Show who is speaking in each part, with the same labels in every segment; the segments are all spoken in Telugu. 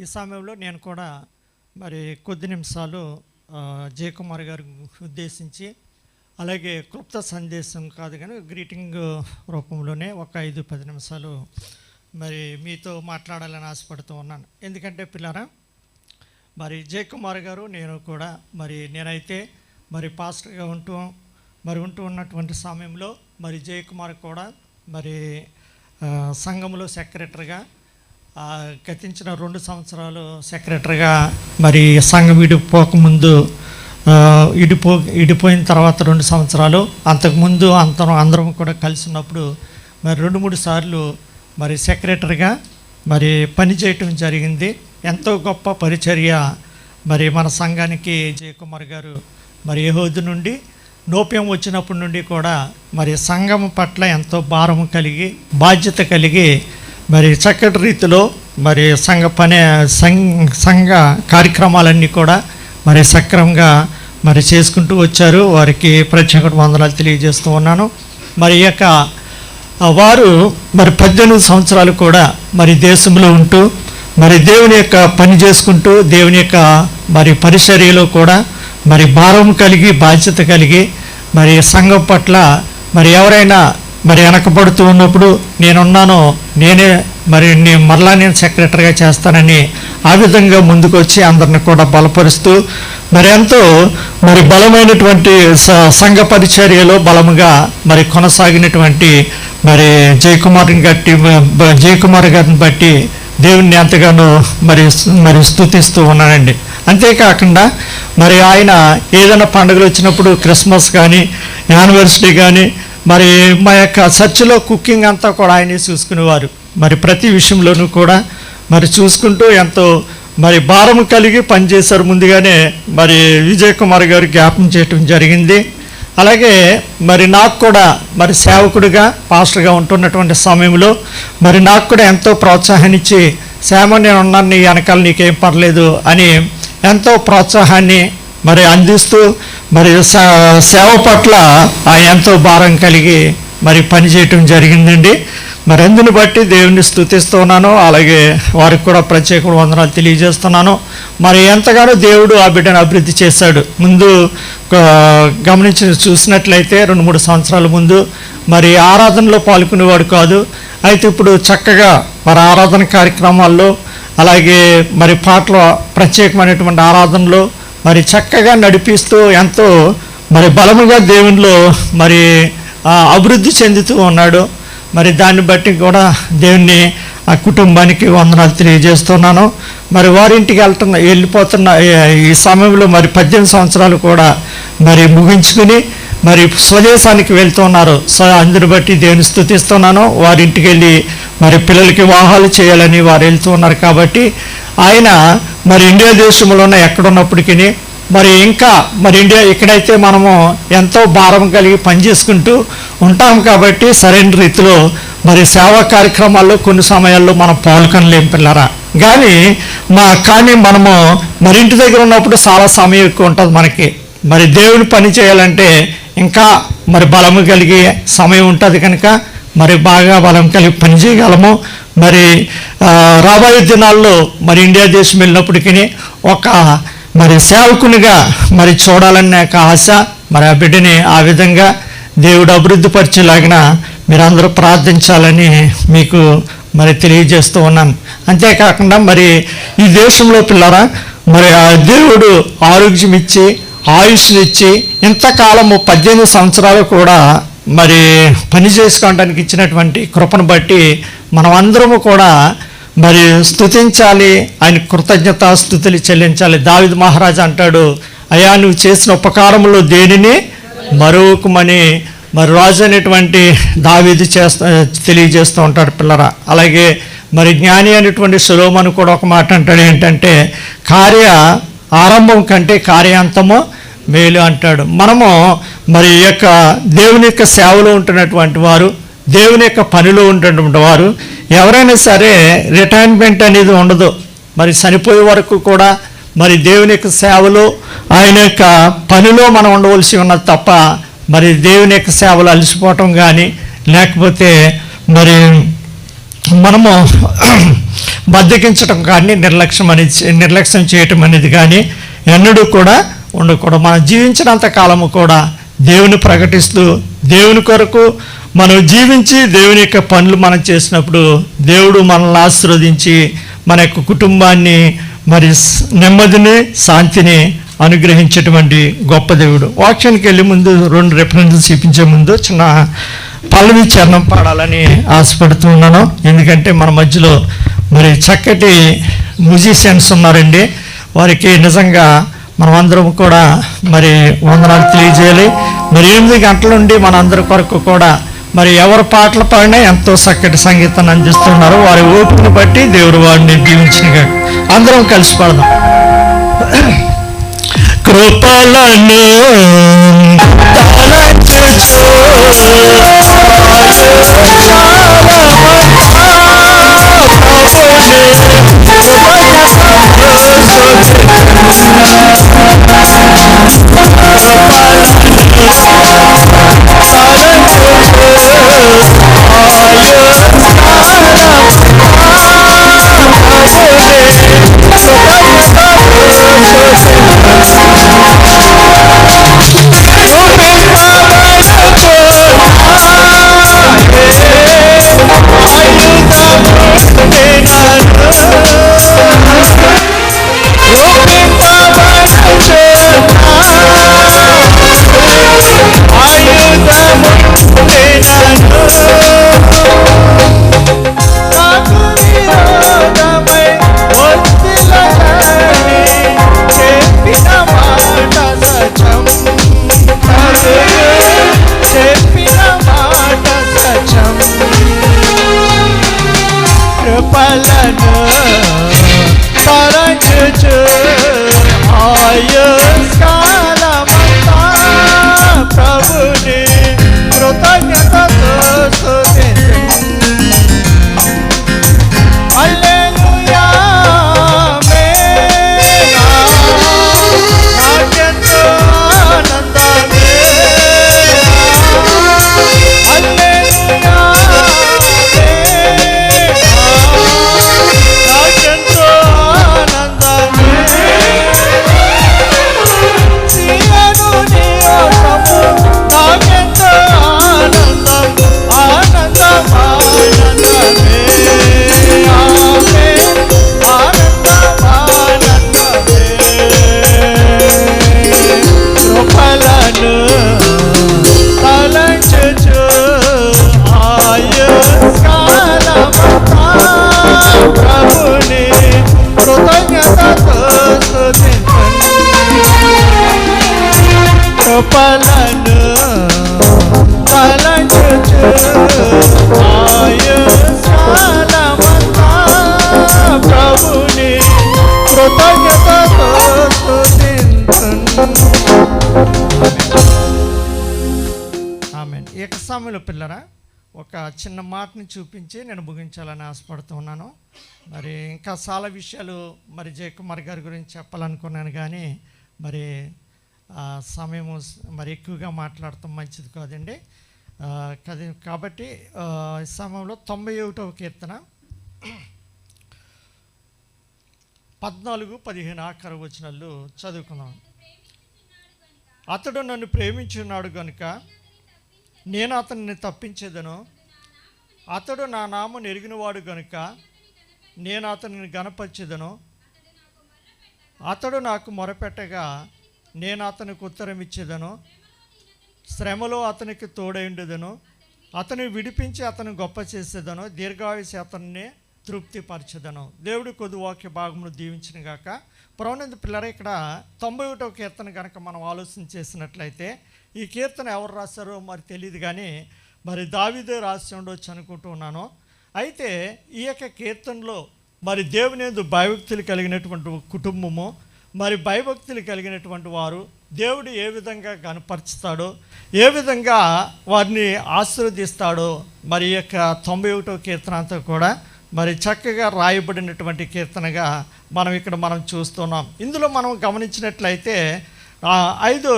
Speaker 1: ఈ సమయంలో నేను కూడా మరి కొద్ది నిమిషాలు జయకుమార్ గారి ఉద్దేశించి అలాగే క్లుప్త సందేశం కాదు కానీ గ్రీటింగ్ రూపంలోనే ఒక ఐదు పది నిమిషాలు మరి మీతో మాట్లాడాలని ఆశపడుతూ ఉన్నాను. ఎందుకంటే పిల్లరా మరి జయకుమార్ గారు నేను కూడా మరి నేనైతే మరి పాస్టర్గా ఉంటూ మరి ఉంటూ ఉన్నటువంటి సమయంలో మరి జయకుమార్ కూడా మరి సంఘంలో సెక్రటరీగా గతించిన రెండు సంవత్సరాలు సెక్రటరీగా మరి సంఘం విడిపోకముందు ఆ, ఇడిపో ఇడిపోయిన తర్వాత రెండు సంవత్సరాలు అంతకుముందు అందరం అందరం కూడా కలిసినప్పుడు మరి రెండు మూడు సార్లు మరి సెక్రటరీగా మరి పనిచేయటం జరిగింది. ఎంతో గొప్ప పరిచర్య మరి మన సంఘానికి జయకుమార్ గారు మరి యహోదు నుండి నోప్యం వచ్చినప్పటి నుండి కూడా మరి సంఘం పట్ల ఎంతో భారం కలిగి బాధ్యత కలిగి మరి చక్కటి రీతిలో మరి సంఘ పని సంఘ సంఘ కార్యక్రమాలన్నీ కూడా మరి సక్రమంగా మరి చేసుకుంటూ వచ్చారు. వారికి ప్రత్యేక వందనాలు తెలియజేస్తూ ఉన్నాను. మరి యొక్క వారు మరి పద్దెనిమిది సంవత్సరాలు కూడా మరి దేశంలో ఉంటూ మరి దేవుని యొక్క పని చేసుకుంటూ దేవుని యొక్క మరి పరిచర్యలో కూడా మరి భారం కలిగి బాధ్యత కలిగి మరి సంఘం పట్ల మరి ఎవరైనా మరి వెనకబడుతూ ఉన్నప్పుడు నేనున్నాను నేనే మరి నేను మరలా నేను సెక్రటరీగా చేస్తానని ఆ విధంగా ముందుకు వచ్చి అందరిని కూడా బలపరుస్తూ మరి ఎంతో మరి బలమైనటువంటి సంఘ పరిచర్యలో బలముగా మరి కొనసాగినటువంటి మరి జయకుమార్ని గట్టి జయకుమార్ గారిని బట్టి దేవుణ్ణి ఎంతగానో మరి మరి స్థుతిస్తూ ఉన్నానండి. అంతేకాకుండా మరి ఆయన ఏదైనా పండుగలు వచ్చినప్పుడు క్రిస్మస్ కానీ యానివర్సరీ కానీ మరి మా యొక్క చర్చిలో కుకింగ్ అంతా కూడా ఆయనే చూసుకునేవారు. మరి ప్రతి విషయంలోనూ కూడా మరి చూసుకుంటూ ఎంతో మరి భారం కలిగి పనిచేశారు ముందుగానే మరి విజయ్ కుమార్ గారు జ్ఞాపం చేయటం జరిగింది. అలాగే మరి నాకు కూడా మరి సేవకుడిగా పాస్టర్గా ఉంటున్నటువంటి సమయంలో మరి నాకు కూడా ఎంతో ప్రోత్సాహాన్నిచ్చి సేమ నేను ఉన్నాను నీ వెనకాల నీకేం పర్లేదు అని ఎంతో ప్రోత్సాహాన్ని మరి అందిస్తూ మరి సేవ పట్ల ఆయన ఎంతో భారం కలిగి మరి పనిచేయటం జరిగిందండి. మరి అందుని బట్టి దేవుని స్థుతిస్తున్నాను అలాగే వారికి కూడా ప్రత్యేక వందనాలు తెలియజేస్తున్నాను. మరి ఎంతగానో దేవుడు ఆ బిడ్డను అభివృద్ధి చేశాడు. ముందు గమనించి చూసినట్లయితే రెండు మూడు సంవత్సరాల ముందు మరి ఆరాధనలో పాల్గొనేవాడు కాదు. అయితే ఇప్పుడు చక్కగా మరి ఆరాధన కార్యక్రమాల్లో అలాగే మరి పాటలు ప్రత్యేకమైనటువంటి ఆరాధనలో మరి చక్కగా నడిపిస్తూ ఎంతో మరి బలముగా దేవునిలో మరి అభివృద్ధి చెందుతూ ఉన్నాడు. మరి దాన్ని బట్టి కూడా దేవుణ్ణి ఆ కుటుంబానికి వందనాలు తెలియజేస్తున్నాను. మరి వారింటికి వెళ్తున్న వెళ్ళిపోతున్న ఈ- ఈ సమయంలో మరి పద్దెనిమిది సంవత్సరాలు కూడా మరి ముగించుకుని మరి స్వదేశానికి వెళ్తున్నారు. సో అందుని బట్టి దేవుని స్థుతిస్తున్నాను. వారింటికి వెళ్ళి మరి పిల్లలకి వివాహాలు చేయాలని వారు వెళ్తూ ఉన్నారు కాబట్టి ఆయన మరి ఇండియా దేశంలో ఉన్న ఎక్కడున్నప్పటికీ మరి ఇంకా మరి ఇండియా ఇక్కడైతే మనము ఎంతో భారం కలిగి పనిచేసుకుంటూ ఉంటాం కాబట్టి సరైన రీతిలో మరి సేవా కార్యక్రమాల్లో కొన్ని సమయాల్లో మనం పాల్గొనలేం పిల్లరా. కానీ మా కానీ మనము మరి ఇంటి దగ్గర ఉన్నప్పుడు చాలా సమయం ఎక్కువ ఉంటుంది మనకి. మరి దేవుని పని చేయాలంటే ఇంకా మరి బలము కలిగే సమయం ఉంటుంది కనుక మరి బాగా బలం కలిగి పనిచేయగలము మరి రాబోయే దినాల్లో మరి ఇండియా దేశం వెళ్ళినప్పటికీ ఒక మరి సేవకునిగా మరి చూడాలనే ఒక ఆశ మరి ఆ బిడ్డని ఆ విధంగా దేవుడు అభివృద్ధి పరిచేలాగిన మీరందరూ ప్రార్థించాలని మీకు మరి తెలియజేస్తూ ఉన్నాను. అంతేకాకుండా మరి ఈ దేశంలో పిల్లరా మరి ఆ దేవుడు ఆరోగ్యం ఇచ్చి ఆయుష్నిచ్చి ఇంతకాలము పద్దెనిమిది సంవత్సరాలు కూడా మరి పని చేసుకోవడానికి ఇచ్చినటువంటి కృపను బట్టి మనం అందరము కూడా మరి స్తుతించాలి ఆయన కృతజ్ఞత స్థుతులు చెల్లించాలి. దావిద్ మహారాజు అంటాడు అయా నువ్వు చేసిన ఉపకారములు దేనిని? మరొకమని మరి రాజు అనేటువంటి దావీదు చేస్తా తెలియజేస్తూ ఉంటాడు పిల్లరా. అలాగే మరి జ్ఞాని అనేటువంటి సులోమను కూడా ఒక మాట అంటాడు ఏంటంటే కార్య ఆరంభం కంటే కార్యాంతము మేలు అంటాడు. మనము మరి ఈ యొక్క దేవుని యొక్క సేవలో ఉంటున్నటువంటి వారు దేవుని యొక్క పనిలో ఉంటున్నటువంటి వారు ఎవరైనా సరే రిటైర్మెంట్ అనేది ఉండదు. మరి చనిపోయే వరకు కూడా మరి దేవుని యొక్క సేవలో ఆయన యొక్క పనిలో మనం ఉండవలసి ఉన్నది తప్ప మరి దేవుని యొక్క సేవలు అలసిపోవటం కానీ లేకపోతే మరి మనము బద్దకించడం కానీ నిర్లక్ష్యం అనేది నిర్లక్ష్యం చేయటం అనేది కానీ ఎన్నడూ కూడా ఉండకూడదు. మనం జీవించినంత కాలము కూడా దేవుని ప్రకటిస్తూ దేవుని కొరకు మనం జీవించి దేవుని యొక్క పనులు మనం చేసినప్పుడు దేవుడు మనల్ని ఆశీర్వదించి మన యొక్క కుటుంబాన్ని మరి నెమ్మదిని శాంతిని అనుగ్రహించేటువంటి గొప్ప దేవుడు. వాక్యానికి వెళ్ళే ముందు రెండు రెఫరెన్సెస్ చూపించే ముందు చిన్న పల్లవి చరణం పాడాలని ఆశపడుతూ ఉన్నాను. ఎందుకంటే మన మధ్యలో మరి చక్కటి మ్యూజిషియన్స్ ఉన్నారండి. వారికి నిజంగా మనమందరం కూడా మరి వందనాలు తెలియజేయాలి. మరి ఎనిమిది గంటల నుండి మనందరి కొరకు కూడా మరి ఎవరు పాటలు పాడినా ఎంతో చక్కటి సంగీతాన్ని అందిస్తున్నారు. వారి ఓపికను బట్టి దేవుడు వారిని దీవించిన అందరం కలిసి పాడదాం. కృపలను Father Ellerini saran küçük ayız kal సామెలు పిల్లరా ఒక చిన్న మాటని చూపించి నేను ముగించాలని ఆశపడుతూ ఉన్నాను. మరి ఇంకా చాలా విషయాలు మరి జయకుమార్ గారి గురించి చెప్పాలనుకున్నాను కానీ మరి సమయము మరి ఎక్కువగా మాట్లాడటం మంచిది కాదండి. కది కాబట్టి ఈ సమయంలో తొంభై ఒకటవ కీర్తన. పద్నాలుగు పదిహేను ఆఖరు వచనాలు చదువుకున్నాం అతడు నన్ను ప్రేమించున్నాడు కనుక నేను అతన్ని తప్పించేదను. అతడు నా నామం ఎరిగినవాడు గనుక నేను అతనిని గనపరిచేదను అతడు నాకు మొరపెట్టగా నేను అతనికి ఉత్తరం ఇచ్చేదను. శ్రమలో అతనికి తోడైండేదను అతను విడిపించి అతను గొప్ప చేసేదను. దీర్ఘాయుసి అతన్ని తృప్తిపరచదను. దేవుడి కొద్ది వాక్య భాగమును దీవించిన గాక. ప్రవణంద పిల్లర ఇక్కడ తొంభై ఒకటో కీర్తన కనుక మనం ఆలోచన చేసినట్లయితే ఈ కీర్తన ఎవరు రాశారో మరి తెలియదు కానీ మరి దావిదే రాసి ఉండొచ్చు అనుకుంటున్నాను అయితే ఈ యొక్క కీర్తనలో మరి దేవుని యందు భయభక్తులు కలిగినటువంటి కుటుంబము మరి భయభక్తులు కలిగినటువంటి వారు దేవుడు ఏ విధంగా కనపరుచుతాడో ఏ విధంగా వారిని ఆశీర్వదిస్తాడో మరి ఈ యొక్క తొంభై ఒకటో కీర్తన అంతా కూడా మరి చక్కగా రాయబడినటువంటి కీర్తనగా మనం ఇక్కడ మనం చూస్తున్నాం. ఇందులో మనం గమనించినట్లయితే ఐదు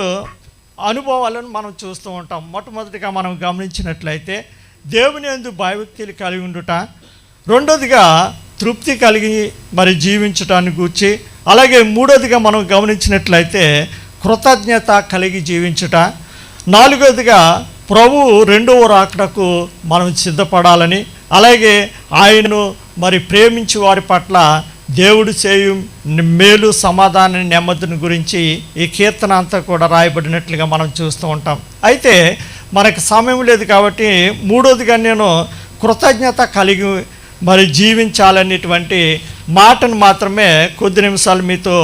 Speaker 1: అనుభవాలను మనం చూస్తూ ఉంటాం. మొట్టమొదటిగా మనం గమనించినట్లయితే దేవుని ఎందు భయభక్తులు కలిగి ఉండుట రెండోదిగా తృప్తి కలిగి మరి జీవించటాన్ని గూర్చి అలాగే మూడోదిగా మనం గమనించినట్లయితే కృతజ్ఞత కలిగి జీవించుట నాలుగోదిగా ప్రభు రెండవ రాకడకు మనం సిద్ధపడాలని అలాగే ఆయనను మరి ప్రేమించి వారి పట్ల దేవుడు చేయు మేలు సమాధాన నెమ్మదిని గురించి ఈ కీర్తన అంతా కూడా రాయబడినట్లుగా మనం చూస్తూ ఉంటాం. అయితే మనకు సమయం లేదు కాబట్టి మూడోదిగా నేను కృతజ్ఞత కలిగి మరి జీవించాలనేటువంటి మాటను మాత్రమే కొద్ది నిమిషాలు మీతో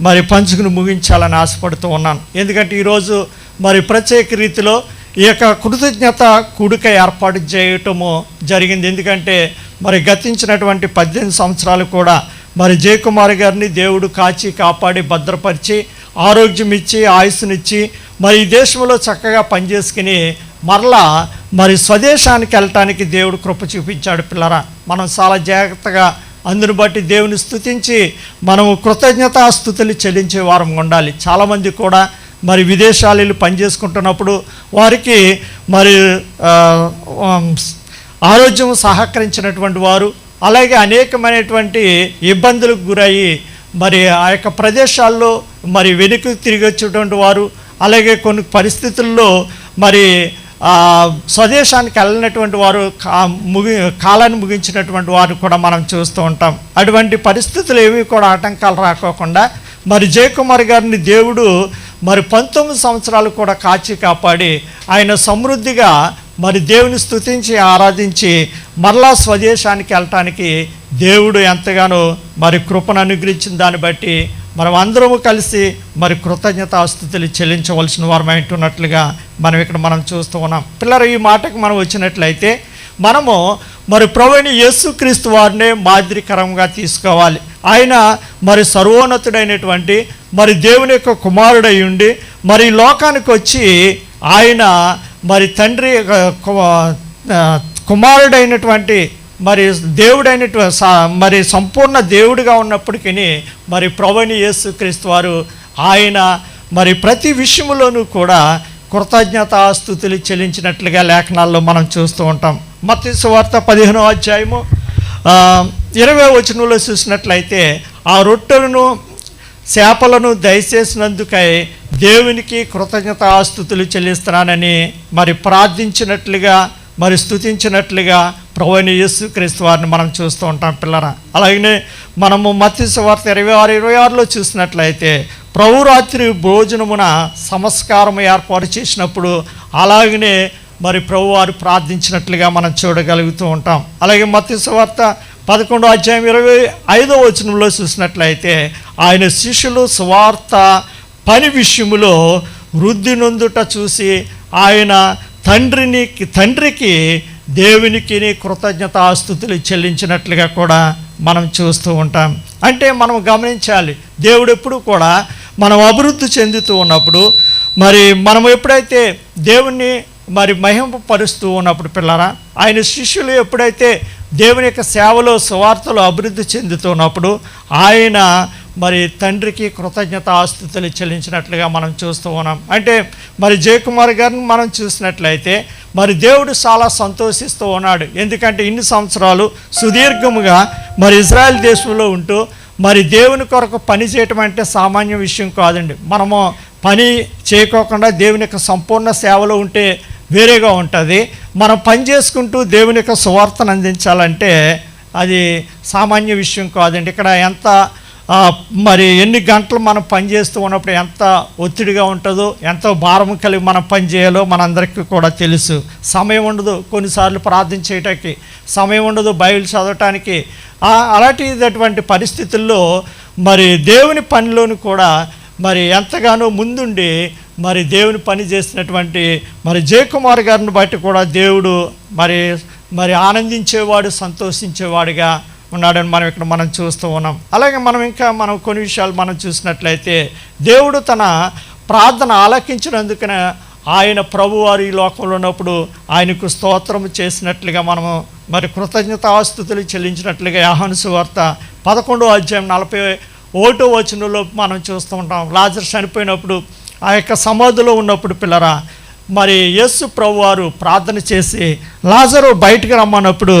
Speaker 1: మరి పంచుకుని ముగించాలని ఆశపడుతూ ఉన్నాను. ఎందుకంటే ఈరోజు మరి ప్రత్యేక రీతిలో ఈ యొక్క కృతజ్ఞత కూడిక ఏర్పాటు చేయటము జరిగింది. ఎందుకంటే మరి గతించినటువంటి పద్దెనిమిది సంవత్సరాలు కూడా మరి జయకుమార్ గారిని దేవుడు కాచి కాపాడి భద్రపరిచి ఆరోగ్యం ఇచ్చి ఆయుస్సునిచ్చి మరి ఈ దేశంలో చక్కగా పనిచేసుకుని మరలా మరి స్వదేశానికి వెళ్ళటానికి దేవుడు కృప చూపించాడు పిల్లరా. మనం చాలా జాగ్రత్తగా అందును బట్టి దేవుని స్థుతించి మనము కృతజ్ఞతాస్థుతులు చెల్లించే వారం ఉండాలి. చాలామంది కూడా మరి విదేశాలు పనిచేసుకుంటున్నప్పుడు వారికి మరి ఆరోగ్యం సహకరించినటువంటి వారు అలాగే అనేకమైనటువంటి ఇబ్బందులకు గురయ్యి మరి ఆ యొక్క ప్రదేశాల్లో మరి వెనుక తిరిగి వచ్చేటువంటి వారు అలాగే కొన్ని పరిస్థితుల్లో మరి స్వదేశానికి వెళ్ళినటువంటి వారు ముగి కాలాన్ని ముగించినటువంటి వారు కూడా మనం చూస్తూ ఉంటాం. అటువంటి పరిస్థితులు ఏవి కూడా ఆటంకాలు రాకోకుండా మరి జయకుమార్ గారిని దేవుడు మరి పంతొమ్మిది సంవత్సరాలు కూడా కాచి కాపాడి ఆయన సమృద్ధిగా మరి దేవుని స్తుతించి ఆరాధించి మరలా స్వదేశానికి వెళ్ళటానికి దేవుడు ఎంతగానో మరి కృపను అనుగ్రహించిన దాన్ని బట్టి మనం అందరము కలిసి మరి కృతజ్ఞతాస్థుతులు చెల్లించవలసిన వారమై ఉంటున్నట్లుగా మనం ఇక్కడ మనం చూస్తూ ఉన్నాం. పిల్లలు ఈ మాటకు మనం వచ్చినట్లయితే మనము మరి ప్రవీణ యేసుక్రీస్తు వారినే మాదిరికరంగా తీసుకోవాలి. ఆయన మరి సర్వోన్నతుడైనటువంటి మరి దేవుని యొక్క కుమారుడై ఉండి మరి ఈ లోకానికి వచ్చి ఆయన మరి తండ్రి కుమారుడైనటువంటి మరి దేవుడైనటువంటి మరి సంపూర్ణ దేవుడిగా ఉన్నప్పటికీ మరి ప్రవణి యేసుక్రీస్తు వారు ఆయన మరి ప్రతి విషయంలోనూ కూడా కృతజ్ఞతాస్థుతులు చెల్లించినట్లుగా లేఖనాల్లో మనం చూస్తూ ఉంటాం. మత్తి సువార్త పదిహేనో అధ్యాయము ఇరవై వచనంలో చూసినట్లయితే ఆ రొట్టెలను చేపలను దయచేసినందుకై దేవునికి కృతజ్ఞతాస్థుతులు చెల్లిస్తున్నానని మరి ప్రార్థించినట్లుగా మరి స్తుతించినట్లుగా ప్రవణి యేసు క్రీస్తు వారిని మనం చూస్తూ ఉంటాం పిల్లల అలాగనే మనము మత్స్య వార్త ఇరవై ఆరు ఇరవై ఆరులో చూసినట్లయితే ప్రభు రాత్రి భోజనమున సంస్కారం ఏర్పాటు చేసినప్పుడు అలాగనే మరి ప్రభు వారు ప్రార్థించినట్లుగా మనం చూడగలుగుతూ ఉంటాం. అలాగే మత్స్య వార్త పదకొండో అధ్యాయం ఇరవై ఐదో వచనంలో చూసినట్లయితే ఆయన శిష్యులు స్వార్థ పని విషయంలో వృద్ధి నొందుట చూసి ఆయన తండ్రిని తండ్రికి దేవునికి కృతజ్ఞతాస్థుతులు చెల్లించినట్లుగా కూడా మనం చూస్తూ ఉంటాం. అంటే మనం గమనించాలి దేవుడు ఎప్పుడు కూడా మనం అభివృద్ధి చెందుతూ ఉన్నప్పుడు మరి మనం ఎప్పుడైతే దేవుణ్ణి మరి మహింపరుస్తూ ఉన్నప్పుడు పిల్లరా ఆయన శిష్యులు ఎప్పుడైతే దేవుని యొక్క సేవలో సువార్తలు అభివృద్ధి చెందుతున్నప్పుడు ఆయన మరి తండ్రికి కృతజ్ఞత ఆస్తుతులు చెల్లించినట్లుగా మనం చూస్తూ ఉన్నాం. అంటే మరి జయకుమార్ గారిని మనం చూసినట్లయితే మరి దేవుడు చాలా సంతోషిస్తూ ఉన్నాడు. ఎందుకంటే ఇన్ని సంవత్సరాలు సుదీర్ఘముగా మరి ఇజ్రాయెల్ దేశంలో ఉంటూ మరి దేవుని కొరకు పని చేయటం అంటే సామాన్య విషయం కాదండి. మనము పని చేయకోకుండా దేవుని యొక్క సంపూర్ణ సేవలో ఉంటే వేరేగా ఉంటుంది. మనం పని చేసుకుంటూ దేవుని యొక్క సువార్తను అందించాలంటే అది సామాన్య విషయం కాదండి. ఇక్కడ ఎంత మరి ఎన్ని గంటలు మనం పని చేస్తూ ఉన్నప్పుడు ఎంత ఒత్తిడిగా ఉంటుందో ఎంతో భారం కలిగి మనం పని చేయాలో మనందరికీ కూడా తెలుసు. సమయం ఉండదు కొన్నిసార్లు ప్రార్థన చేయటానికి సమయం ఉండదు బైబిల్ చదవటానికి. ఆ, అలాంటిటువంటి పరిస్థితుల్లో మరి దేవుని పనిలోని కూడా మరి ఎంతగానో ముందుండి మరి దేవుని పని చేసినటువంటి మరి జయకుమార్ గారిని బట్టి కూడా దేవుడు మరి మరి ఆనందించేవాడు సంతోషించేవాడుగా ఉన్నాడని మనం ఇక్కడ మనం చూస్తూ ఉన్నాం. అలాగే మనం ఇంకా మనం కొన్ని విషయాలు మనం చూసినట్లయితే దేవుడు తన ప్రార్థన ఆలకించినందుకనే ఆయన ప్రభువారు ఈ లోకంలో ఉన్నప్పుడు ఆయనకు స్తోత్రం చేసినట్లుగా మనము మరి కృతజ్ఞతాస్తుతులు చెల్లించినట్లుగా యాహనుసు వార్త పదకొండో అధ్యాయం నలభై ఓటో వచనంలో మనం చూస్తూ ఉంటాం. లాజర్ చనిపోయినప్పుడు ఆ యొక్క సమాధిలో ఉన్నప్పుడు పిల్లరా మరి యేసు ప్రభువారు ప్రార్థన చేసి లాజరు బయటికి రమ్మన్నప్పుడు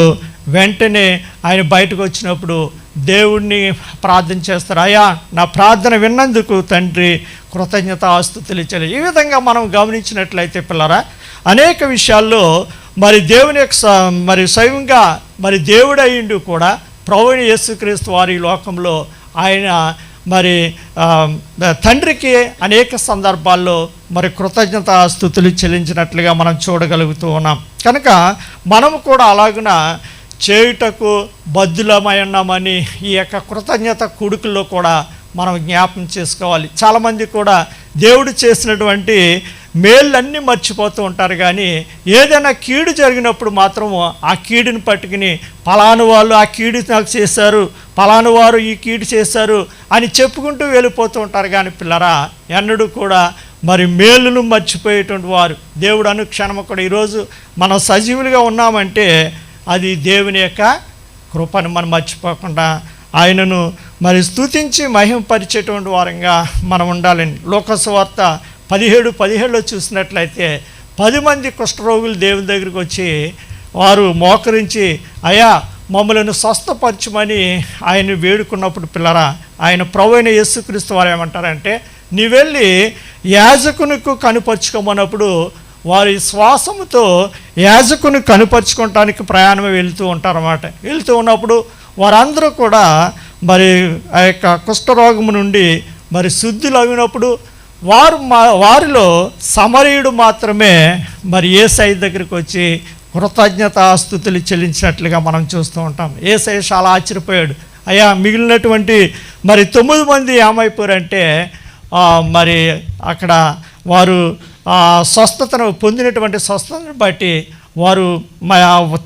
Speaker 1: వెంటనే ఆయన బయటకు వచ్చినప్పుడు దేవుణ్ణి ప్రార్థన చేస్తారు. అయ్యా నా ప్రార్థన విన్నందుకు తండ్రి కృతజ్ఞత ఆస్తుతులు చెల్లి. ఈ విధంగా మనం గమనించినట్లయితే పిల్లరా అనేక విషయాల్లో మరి దేవుని యొక్క స- మరి స్వయంగా మరి దేవుడయ్యిండు కూడా ప్రవీణ యేసుక్రీస్తు వారి లోకంలో ఆయన మరి తండ్రికి అనేక సందర్భాల్లో మరి కృతజ్ఞత స్థుతులు చెల్లించినట్లుగా మనం చూడగలుగుతూ ఉన్నాం. కనుక మనము కూడా అలాగున చేయుటకు బద్దులమై ఉన్నామని ఈ యొక్క కృతజ్ఞత కొడుకుల్లో కూడా మనం జ్ఞాపం చేసుకోవాలి. చాలామంది కూడా దేవుడు చేసినటువంటి మేళ్ళన్నీ మర్చిపోతూ ఉంటారు కానీ ఏదైనా కీడు జరిగినప్పుడు మాత్రము ఆ కీడుని పట్టుకుని పలాను వాళ్ళు ఆ కీడు నాకు చేశారు పలాను వారు ఈ కీడు చేశారు అని చెప్పుకుంటూ వెళ్ళిపోతూ ఉంటారు కానీ పిల్లరా ఎన్నడూ కూడా మరి మేలును మర్చిపోయేటువంటి వారు. దేవుడు అనుక్షణము కూడా ఈరోజు మనం సజీవులుగా ఉన్నామంటే అది దేవుని యొక్క కృపను మనం మర్చిపోకుండా ఆయనను మరి స్తుతించి మహిమపరిచేటువంటి వారంగా మనం ఉండాలని లోకస్వార్త పదిహేడు పదిహేడులో చూసినట్లయితే పది మంది కుష్ఠరోగులు దేవుని దగ్గరికి వచ్చి వారు మోకరించి అయా మమ్మలను స్వస్థపరచమని ఆయన వేడుకున్నప్పుడు పిల్లరా ఆయన ప్రభు అయిన యేసుక్రీస్తు వారు ఏమంటారంటే నీ వెళ్ళి యాజకునికి కనుపరుచుకోమన్నప్పుడు వారి శ్వాసముతో యాజకుని కనుపరుచుకోవటానికి ప్రయాణం వెళ్తూ ఉంటారన్నమాట. వెళ్తూ ఉన్నప్పుడు వారందరూ కూడా మరి ఆ యొక్క కుష్ఠరోగము నుండి మరి శుద్ధులు అవినప్పుడు వారు మా వారిలో సమరయుడు మాత్రమే మరి ఏసై దగ్గరికి వచ్చి కృతజ్ఞతాస్థుతులు చెల్లించినట్లుగా మనం చూస్తూ ఉంటాం. ఏసై చాలా ఆశ్చర్యపోయాడు. అయ్యా మిగిలినటువంటి మరి తొమ్మిది మంది ఏమైపోయారంటే మరి అక్కడ వారు ఆ స్వస్థతను పొందినటువంటి స్వస్థతను బట్టి వారు మా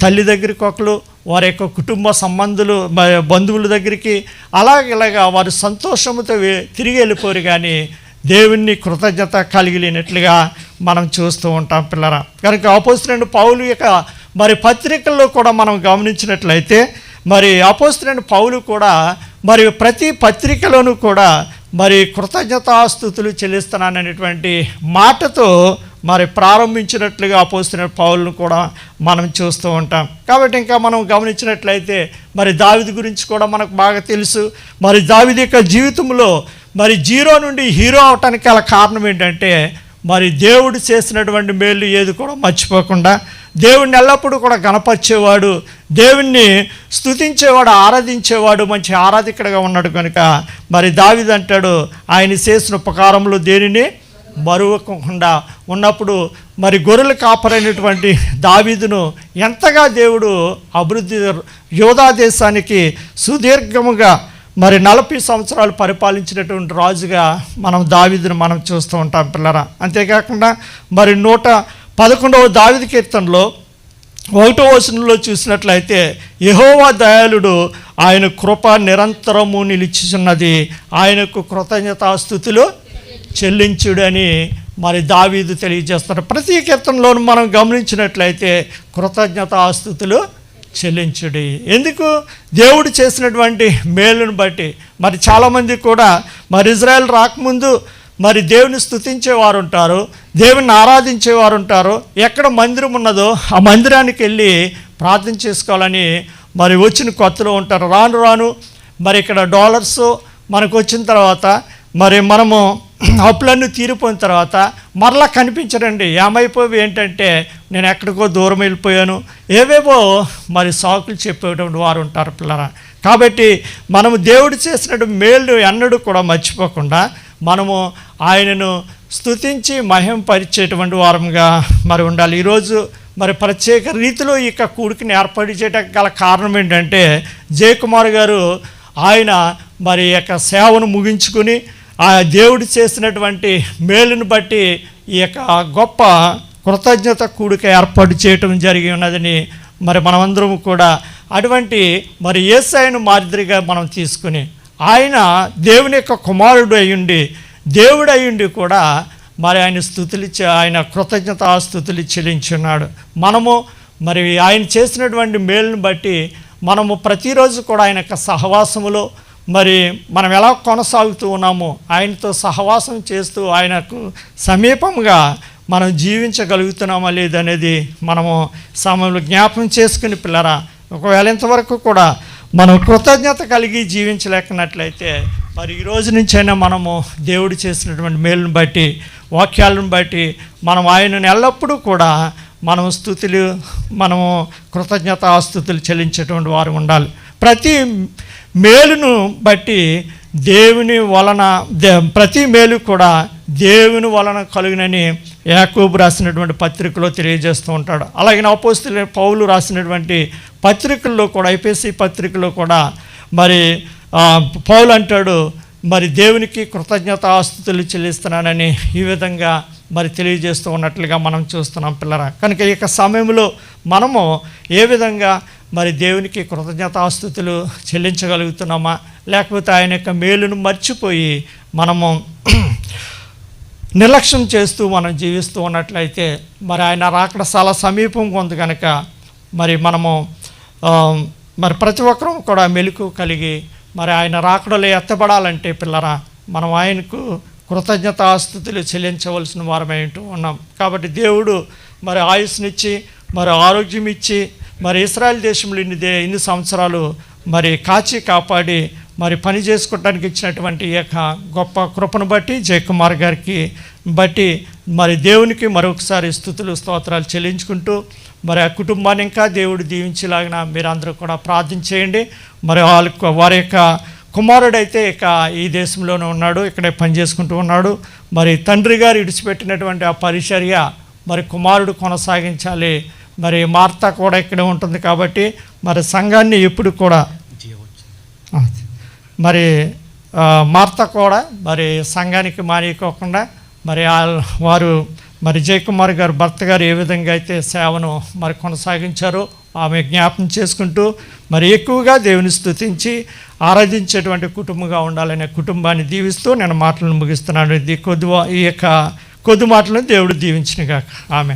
Speaker 1: తల్లి దగ్గరికి ఒకరు వారి యొక్క కుటుంబ సంబంధులు బంధువుల దగ్గరికి అలాగ ఇలాగా వారు సంతోషంతో తిరిగి వెళ్ళిపోరు కానీ దేవుణ్ణి కృతజ్ఞత కలిగి లేనట్లుగా మనం చూస్తూ ఉంటాం పిల్లరా. కనుక అపోస్తున్న పౌలు యొక్క మరి పత్రికల్లో కూడా మనం గమనించినట్లయితే మరి అపోస్తున్న పౌలు కూడా మరి ప్రతి పత్రికలోనూ కూడా మరి కృతజ్ఞతాస్థుతులు చెల్లిస్తున్నాననేటువంటి మాటతో మరి ప్రారంభించినట్లుగా పోస్తున్న పౌలను కూడా మనం చూస్తూ ఉంటాం. కాబట్టి ఇంకా మనం గమనించినట్లయితే మరి దావిది గురించి కూడా మనకు బాగా తెలుసు. మరి దావిది యొక్క జీవితంలో మరి జీరో నుండి హీరో అవటానికి గల కారణం ఏంటంటే మరి దేవుడు చేసినటువంటి మేలు ఏది కూడా మర్చిపోకుండా దేవుడిని ఎల్లప్పుడూ కూడా గణపరిచేవాడు దేవుణ్ణి స్తుతించేవాడు ఆరాధించేవాడు మంచి ఆరాధికుడిగా ఉన్నాడు కనుక మరి దావిది అంటాడు ఆయన చేసిన ఉపకారంలో దేనిని? మరువకుండా ఉన్నప్పుడు మరి గొర్రెలు కాపరైనటువంటి దావీదును ఎంతగా దేవుడు అభివృద్ధి యోధా దేశానికి సుదీర్ఘముగా మరి నలభై సంవత్సరాలు పరిపాలించినటువంటి రాజుగా మనం దావీదును మనం చూస్తూ ఉంటాం పిల్లరా. అంతేకాకుండా మరి నూట పదకొండవ దావిది కీర్తనలో ఒకటో వచనంలో చూసినట్లయితే యహోవా దయాళుడు ఆయన కృప నిరంతరము నిలిచిచున్నది. ఆయనకు కృతజ్ఞతాస్థుతులు చెల్లించుడని మరి దావీదు తెలియజేస్తారు ప్రతి కీర్తనలోనూ మనం గమనించినట్లయితే కృతజ్ఞతాస్థుతులు చెల్లించుడి. ఎందుకు? దేవుడు చేసినటువంటి మేలును బట్టి. మరి చాలామంది కూడా మరి ఇజ్రాయెల్ రాకముందు మరి దేవుని స్తుతించేవారు ఉంటారు దేవుని ఆరాధించేవారు ఉంటారు ఎక్కడ మందిరం ఉన్నదో ఆ మందిరానికి వెళ్ళి ప్రార్థన చేసుకోవాలని మరి వచ్చిన కొత్తలో ఉంటారు. రాను రాను మరి ఇక్కడ డాలర్స్ మనకు వచ్చిన తర్వాత మరి మనము అప్పులన్నీ తీరిపోయిన తర్వాత మరలా కనిపించరండి. ఏమైపోయి ఏంటంటే నేను ఎక్కడికో దూరం వెళ్ళిపోయాను. ఏవేవో మరి సాకులు చెప్పేటువంటి వారు ఉంటారు పిల్లరా. కాబట్టి మనము దేవుడు చేసినట్టు మేలు ఎన్నడూ కూడా మర్చిపోకుండా మనము ఆయనను స్తుతించి మహింపరిచేటువంటి వారంగా మరి ఉండాలి. ఈరోజు మరి ప్రత్యేక రీతిలో ఈ యొక్క కూడికని ఏర్పాటు చేయడానికి గల కారణం ఏంటంటే జయకుమార్ గారు ఆయన మరి యొక్క సేవను ముగించుకుని ఆ దేవుడు చేసినటువంటి మేలును బట్టి ఈ యొక్క గొప్ప కృతజ్ఞత కూడిక ఏర్పాటు చేయటం జరిగి ఉన్నదని మరి మనమందరం కూడా అటువంటి మరి ఏసాయను మాదిరిగా మనం తీసుకుని ఆయన దేవుని యొక్క కుమారుడు అయ్యుండి దేవుడు అయ్యుండి కూడా మరి ఆయన స్థుతులు ఆయన కృతజ్ఞత స్థుతులు చెల్లించున్నాడు. మనము మరి ఆయన చేసినటువంటి మేలును బట్టి మనము ప్రతిరోజు కూడా ఆయన యొక్క సహవాసములో మరి మనం ఎలా కొనసాగుతూ ఉన్నామో ఆయనతో సహవాసం చేస్తూ ఆయనకు సమీపంగా మనం జీవించగలుగుతున్నామా లేదనేది మనము సమయంలో జ్ఞాపం చేసుకుని పిల్లరా ఒకవేళ ఇంతవరకు కూడా మనం కృతజ్ఞత కలిగి జీవించలేకనట్లయితే మరి ఈ రోజు నుంచైనా మనము దేవుడు చేసినటువంటి మేలును బట్టి వాక్యాలను బట్టి మనం ఆయనను ఎల్లప్పుడూ కూడా మనం స్థుతులు మనము కృతజ్ఞత కృతజ్ఞతాస్థుతులు చెల్లించేటువంటి వారు ఉండాలి. ప్రతి మేలును బట్టి దేవుని వలన దే ప్రతి మేలు కూడా దేవుని వలన కలుగునని యాకూబ్ రాసినటువంటి పత్రికలో తెలియజేస్తూ ఉంటాడు. అలాగే అపోస్తుల పౌలు రాసినటువంటి పత్రికల్లో కూడా ఐపీసీ పత్రికలో కూడా మరి పౌలు అంటాడు మరి దేవునికి కృతజ్ఞతాస్తుతులు చెల్లిస్తున్నానని ఈ విధంగా మరి తెలియజేస్తూ ఉన్నట్లుగా మనం చూస్తున్నాం పిల్లరా. కనుక ఈ యొక్క సమయంలో మనము ఏ విధంగా మరి దేవునికి కృతజ్ఞతాస్తుతులు చెల్లించగలుగుతున్నామా లేకపోతే ఆయన యొక్క మేలును మర్చిపోయి మనము నిర్లక్ష్యం చేస్తూ మనం జీవిస్తూ ఉన్నట్లయితే మరి ఆయన రాకడ చాలా సమీపంగా ఉంది కనుక మరి మనము మరి ప్రతి ఒక్కరూ కూడా మెలకు కలిగి మరి ఆయన రాకడలో ఎత్తబడాలంటే పిల్లరా మనం ఆయనకు కృతజ్ఞతాస్థుతులు చెల్లించవలసిన వారమై ఉంటూ ఉన్నాం. కాబట్టి దేవుడు మరి ఆయుష్నిచ్చి మరి ఆరోగ్యం ఇచ్చి మరి ఇస్రాయల్ దేశంలో ఇన్ని దే ఇన్ని సంవత్సరాలు మరి కాచి కాపాడి మరి పని చేసుకోవడానికి ఇచ్చినటువంటి ఈ యొక్క గొప్ప కృపను బట్టి జయకుమార్ గారికి బట్టి మరి దేవునికి మరొకసారి స్థుతులు స్తోత్రాలు చెల్లించుకుంటూ మరి ఆ కుటుంబాన్ని ఇంకా దేవుడు దీవించేలాగిన మీరందరూ కూడా ప్రార్థన చేయండి. మరి వాళ్ళ వారి యొక్క కుమారుడైతే ఇక ఈ దేశంలోనే ఉన్నాడు ఇక్కడే పనిచేసుకుంటూ ఉన్నాడు. మరి తండ్రి గారు ఇడిచిపెట్టినటువంటి ఆ పరిచర్య మరి కుమారుడు కొనసాగించాలి. మరి మార్త కూడా ఇక్కడే ఉంటుంది కాబట్టి మరి సంఘాన్ని ఎప్పుడు కూడా ఆ, మరి మార్త కూడా మరి సంఘానికి మానేయకోకుండా మరి ఆ- వారు మరి జయకుమార్ గారు భర్త గారు ఏ విధంగా అయితే సేవను మరి కొనసాగించారో ఆమె జ్ఞాపం చేసుకుంటూ మరి ఎక్కువగా దేవుని స్తుతించి ఆరాధించేటువంటి కుటుంబంగా ఉండాలనే కుటుంబాన్ని దీవిస్తూ నేను మాటలను ముగిస్తున్నాను. ఇది కొద్ది ఈ యొక్క కొద్ది మాటలను దేవుడు దీవించినగా ఆమె